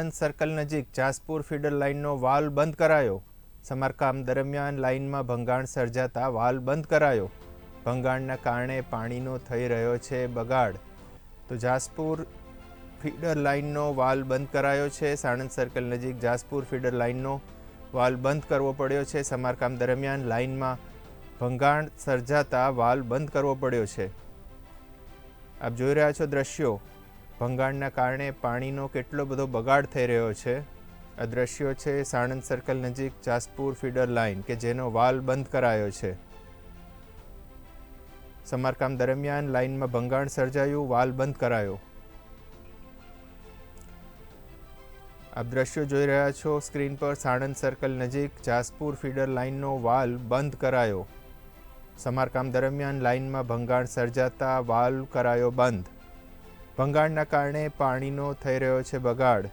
Anand circle નજીક Jaspur feeder લાઇનનો વાલ બંધ કરાયો. સમારકામ દરમિયાન લાઇનમાં ભંગાણ સર્જાતા વાલ બંધ કરાયો. ભંગાણના કારણે પાણીનો થઈ રહ્યો છે બગાડ. તો જાસપુર ફીડર લાઇનનો વાલ બંધ કરાયો છે. સાણંદ સર્કલ નજીક જાસપુર ફીડર લાઇનનો વાલ બંધ કરવો પડ્યો છે. સમારકામ દરમિયાન લાઇનમાં ભંગાણ સર્જાતા વાલ બંધ કરવો પડ્યો છે. આપ જોઈ રહ્યા છો દ્રશ્યો. ભંગાણના કારણે પાણીનો કેટલો બધો બગાડ થઈ રહ્યો છે. આ દ્રશ્યો છે સાણંદ સર્કલ નજીક જાસપુર ફીડર લાઇન કે જેનો વાલ બંધ કરાયો છે. સમારકામ દરમિયાન લાઇનમાં ભંગાણ સર્જાયું, વાલ બંધ કરાયો. આપ દ્રશ્યો જોઈ રહ્યા છો, સ્ક્રીન પર સાણંદ સર્કલ નજીક જાસપુર ફીડર લાઇનનો વાલ બંધ કરાયો. સમારકામ દરમિયાન લાઇનમાં ભંગાણ સર્જાતા વાલ્વ કરાયો બંધ. ભંગાણના કારણે પાણીનો થઈ રહ્યો છે બગાડ.